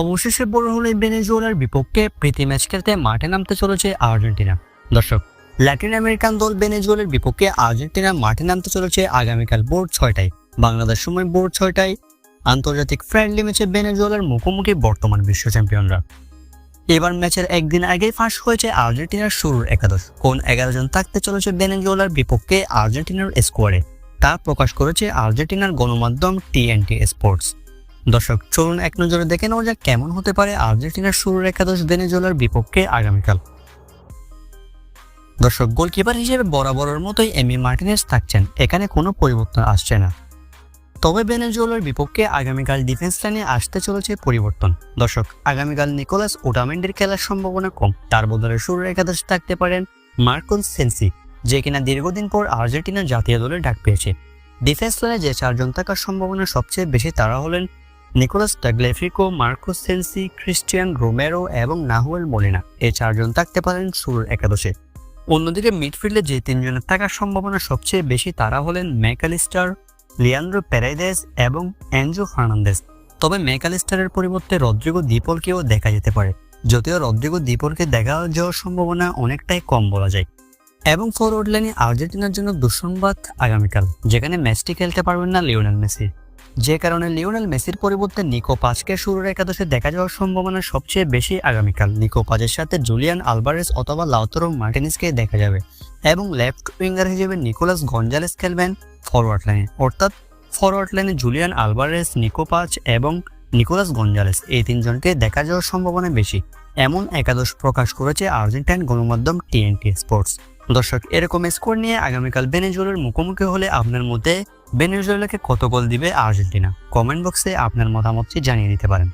অবশেষে বড় হলে ভেনেজুয়েলার বিপক্ষে, প্রীতি ম্যাচ খেলতে মাঠে নামতে চলেছে আর্জেন্টিনা। দর্শক ল্যাটিন আমেরিকান দল ভেনেজুয়েলার বিপক্ষে আর্জেন্টিনা মাঠে নামতে চলেছে আগামীকাল ভোর ছয়টায়। বাংলাদেশ সময় ভোর ছয়টায় আন্তর্জাতিক ফ্রেন্ডলি ম্যাচে ভেনেজুয়েলার মুখোমুখি বর্তমান বিশ্ব চ্যাম্পিয়নরা এবার ম্যাচের একদিন আগেই ফাঁস হয়েছে আর্জেন্টিনার শুরুর একাদশ। কোন এগারো জন থাকতে চলেছে ভেনেজুয়েলার বিপক্ষে আর্জেন্টিনার স্কোয়াডে তা প্রকাশ করেছে আর্জেন্টিনার গণমাধ্যম টিএনটি স্পোর্টস দর্শক, চলুন এক নজরে দেখে নেওয়া যাক কেমন হতে পারে আর্জেন্টিনার শুরুর একাদশ ভেনেজুয়েলার বিপক্ষে আগামীকাল দর্শক, গোলকিপার হিসেবে বরাবরের মতোই এমি মার্টিনেস থাকছেন। এখানে কোনো পরিবর্তন আসছে না। তবে ভেনেজুয়েলার বিপক্ষে আগামীকাল ডিফেন্স লাইনে আসতে চলেছে পরিবর্তন। দর্শক আগামীকাল নিকোলাস ওটামেন্ডির খেলার সম্ভাবনা কম। তার বদলে শুরুর একাদশে থাকতে পারেন মার্কন সেন্সি, যে কিনা দীর্ঘদিন পর আর্জেন্টিনার জাতীয় দলে ডাক পেয়েছে। ডিফেন্স লাইনে যে চারজন থাকার সম্ভাবনা সবচেয়ে বেশি তারা হলেন Nicolas Tagliafico Marcos Senesi Cristian Romero এবং নাহুয়েল মলিনা। এই চারজন থাকতে পারেন শুরুর একাদশে। অন্যদিকে মিডফিল্ডে যে তিনজনের থাকার সম্ভাবনা সবচেয়ে বেশি তারা হলেন ম্যাকালিস্টার লিয়ান্ড্রো প্যারাইদেস এবং অ্যাঞ্জো ফার্নান্দেস। তবে ম্যাকালিস্টারের পরিবর্তে রদ্রিগো দ্বীপলকেও দেখা যেতে পারে, যদিও রদ্রিগো দ্বীপলকে দেখা যাওয়ার সম্ভাবনা অনেকটাই কম বলা যায়। এবং ফরওয়ার্ড লাইনে আর্জেন্টিনার জন্য দুঃসংবাদ আগামীকাল, যেখানে ম্যাচটি খেলতে পারবেন না লিওনেল মেসি। যে কারণে লিওনেল মেসির পরিবর্তে নিকো পাজকে শুরুর একাদশে দেখা যাওয়ার সম্ভাবনা সবচেয়ে বেশি আগামীকাল। নিকো পাজের সাথে জুলিয়ান আলভারেস অথবা লাউতরো মার্টিনিসকে দেখা যাবে এবং লেফট উইঙ্গার হিসেবে নিকোলাস গঞ্জালেস খেলবেন ফরওয়ার্ড লাইনে। অর্থাৎ ফরওয়ার্ড লাইনে জুলিয়ান আলভারেস, নিকো পাজ এবং নিকোলাস গঞ্জালেস এই তিনজনকে দেখা যাওয়ার সম্ভাবনা বেশি। এমন একাদশ প্রকাশ করেছে আর্জেন্টাইন গণমাধ্যম টিএনটি স্পোর্টস। দর্শক, এরকম স্কোর নিয়ে আগামীকাল ভেনেজুয়েলার মুখোমুখি হলে আপনার মধ্যে ভেনেজুয়েলাকে কত গোল দিবে আর্জেন্টিনা? কমেন্ট বক্সে আপনার মতামতটি জানিয়ে দিতে পারেন।